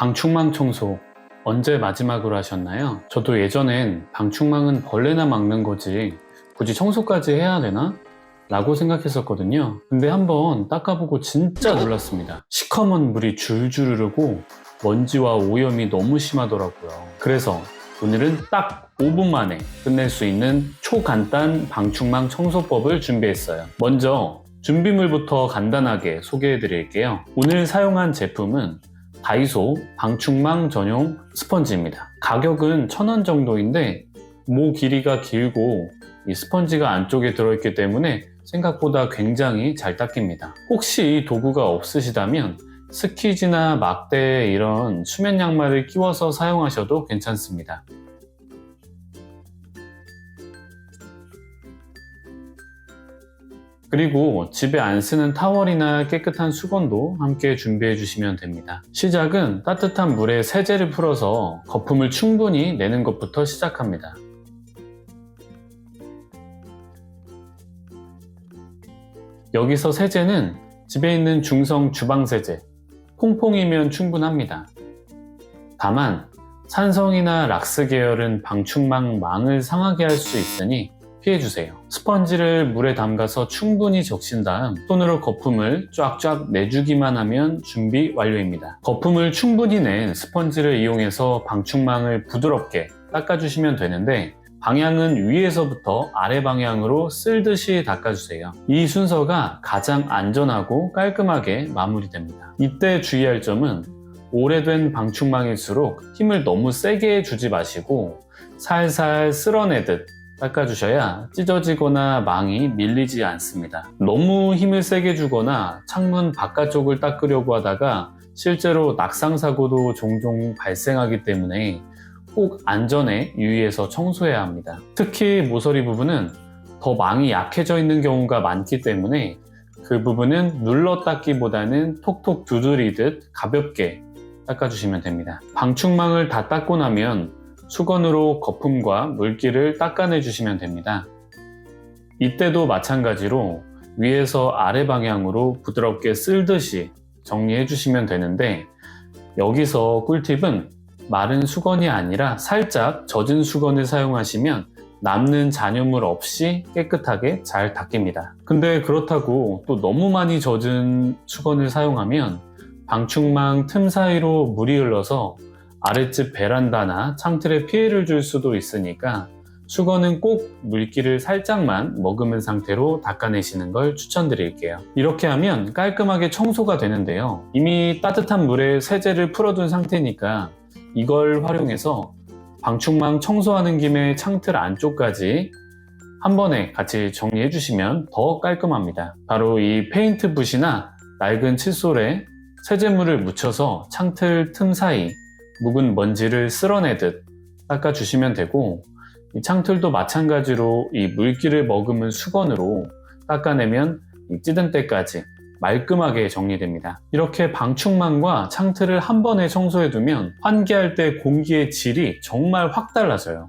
방충망 청소 언제 마지막으로 하셨나요? 저도 예전엔 방충망은 벌레나 막는 거지 굳이 청소까지 해야 되나? 라고 생각했었거든요. 근데 한번 닦아보고 진짜 놀랐습니다. 시커먼 물이 줄줄 흐르고 먼지와 오염이 너무 심하더라고요. 그래서 오늘은 딱 5분 만에 끝낼 수 있는 초간단 방충망 청소법을 준비했어요. 먼저 준비물부터 간단하게 소개해 드릴게요. 오늘 사용한 제품은 다이소 방충망 전용 스펀지입니다. 가격은 1000원 정도인데 모 길이가 길고 이 스펀지가 안쪽에 들어있기 때문에 생각보다 굉장히 잘 닦입니다. 혹시 이 도구가 없으시다면 스키즈나 막대 이런 수면 양말을 끼워서 사용하셔도 괜찮습니다. 그리고 집에 안 쓰는 타월이나 깨끗한 수건도 함께 준비해 주시면 됩니다. 시작은 따뜻한 물에 세제를 풀어서 거품을 충분히 내는 것부터 시작합니다. 여기서 세제는 집에 있는 중성 주방 세제, 퐁퐁이면 충분합니다. 다만 산성이나 락스 계열은 방충망 망을 상하게 할 수 있으니 피해주세요. 스펀지를 물에 담가서 충분히 적신 다음 손으로 거품을 쫙쫙 내주기만 하면 준비 완료입니다. 거품을 충분히 낸 스펀지를 이용해서 방충망을 부드럽게 닦아주시면 되는데 방향은 위에서부터 아래 방향으로 쓸듯이 닦아주세요. 이 순서가 가장 안전하고 깔끔하게 마무리됩니다. 이때 주의할 점은 오래된 방충망일수록 힘을 너무 세게 주지 마시고 살살 쓸어내듯 닦아주셔야 찢어지거나 망이 밀리지 않습니다. 너무 힘을 세게 주거나 창문 바깥쪽을 닦으려고 하다가 실제로 낙상사고도 종종 발생하기 때문에 꼭 안전에 유의해서 청소해야 합니다. 특히 모서리 부분은 더 망이 약해져 있는 경우가 많기 때문에 그 부분은 눌러 닦기보다는 톡톡 두드리듯 가볍게 닦아주시면 됩니다. 방충망을 다 닦고 나면 수건으로 거품과 물기를 닦아내 주시면 됩니다. 이때도 마찬가지로 위에서 아래 방향으로 부드럽게 쓸듯이 정리해 주시면 되는데 여기서 꿀팁은 마른 수건이 아니라 살짝 젖은 수건을 사용하시면 남는 잔여물 없이 깨끗하게 잘 닦입니다. 근데 그렇다고 또 너무 많이 젖은 수건을 사용하면 방충망 틈 사이로 물이 흘러서 아랫집 베란다나 창틀에 피해를 줄 수도 있으니까 수건은 꼭 물기를 살짝만 머금은 상태로 닦아내시는 걸 추천드릴게요. 이렇게 하면 깔끔하게 청소가 되는데요. 이미 따뜻한 물에 세제를 풀어둔 상태니까 이걸 활용해서 방충망 청소하는 김에 창틀 안쪽까지 한 번에 같이 정리해 주시면 더 깔끔합니다. 바로 이 페인트 붓이나 낡은 칫솔에 세제물을 묻혀서 창틀 틈 사이 묵은 먼지를 쓸어내듯 닦아주시면 되고 이 창틀도 마찬가지로 이 물기를 머금은 수건으로 닦아내면 이 찌든 때까지 말끔하게 정리됩니다. 이렇게 방충망과 창틀을 한 번에 청소해두면 환기할 때 공기의 질이 정말 확 달라져요.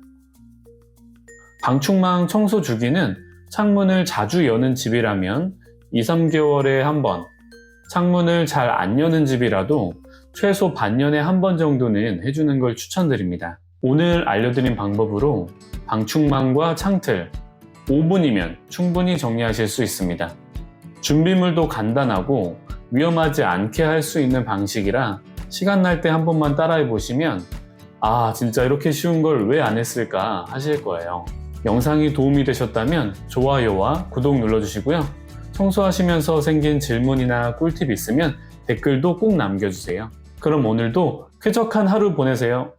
방충망 청소 주기는 창문을 자주 여는 집이라면 2, 3개월에 한 번, 창문을 잘 안 여는 집이라도 최소 반년에 한 번 정도는 해주는 걸 추천드립니다. 오늘 알려드린 방법으로 방충망과 창틀 5분이면 충분히 정리하실 수 있습니다. 준비물도 간단하고 위험하지 않게 할 수 있는 방식이라 시간 날 때 한 번만 따라해 보시면 아 진짜 이렇게 쉬운 걸 왜 안 했을까 하실 거예요. 영상이 도움이 되셨다면 좋아요와 구독 눌러주시고요. 청소하시면서 생긴 질문이나 꿀팁 있으면 댓글도 꼭 남겨주세요. 그럼 오늘도 쾌적한 하루 보내세요.